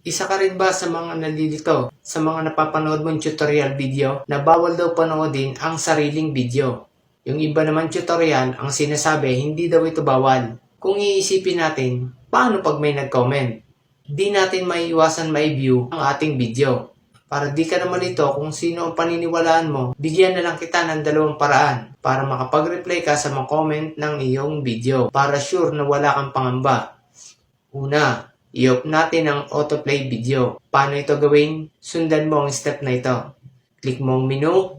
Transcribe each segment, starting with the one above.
Isa ka rin ba sa mga nalilito sa mga napapanood mong tutorial video na bawal daw panoodin ang sariling video? Yung iba naman tutorial ang sinasabi hindi daw ito bawal. Kung iisipin natin, paano pag may nag-comment? Di natin maiiwasan may view ang ating video. Para di ka na malito kung sino ang paniniwalaan mo, bigyan na lang kita ng dalawang paraan para makapag-reply ka sa mga comment ng iyong video para sure na wala kang pangamba. Una, i-off natin ang autoplay video. Paano ito gawin? Sundan mo ang step na ito. Click mo ang menu,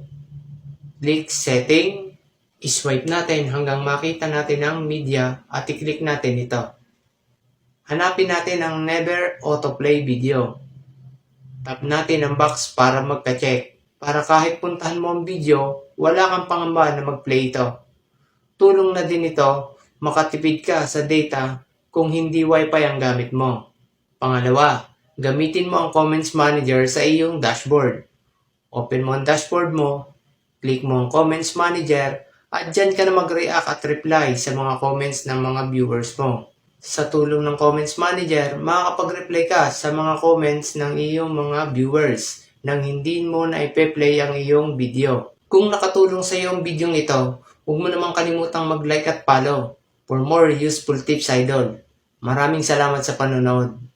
click setting, iswipe natin hanggang makita natin ang media at i-click natin ito. Hanapin natin ang never autoplay video. Tap natin ang box para magka-check. Para kahit puntahan mo ang video, wala kang pangamba na mag-play ito. Tulong na din ito, makatipid ka sa data kung hindi wifi ang gamit mo. Pangalawa, gamitin mo ang Comments Manager sa iyong dashboard. Open mo ang dashboard mo, click mo ang Comments Manager, at dyan ka na mag-react at reply sa mga comments ng mga viewers mo. Sa tulong ng Comments Manager, makakapag-reply ka sa mga comments ng iyong mga viewers nang hindi mo na ipe-play ang iyong video. Kung nakatulong sa iyo ang video ito, huwag mo namang kalimutang mag-like at follow for more useful tips, idol. Maraming salamat sa panonood.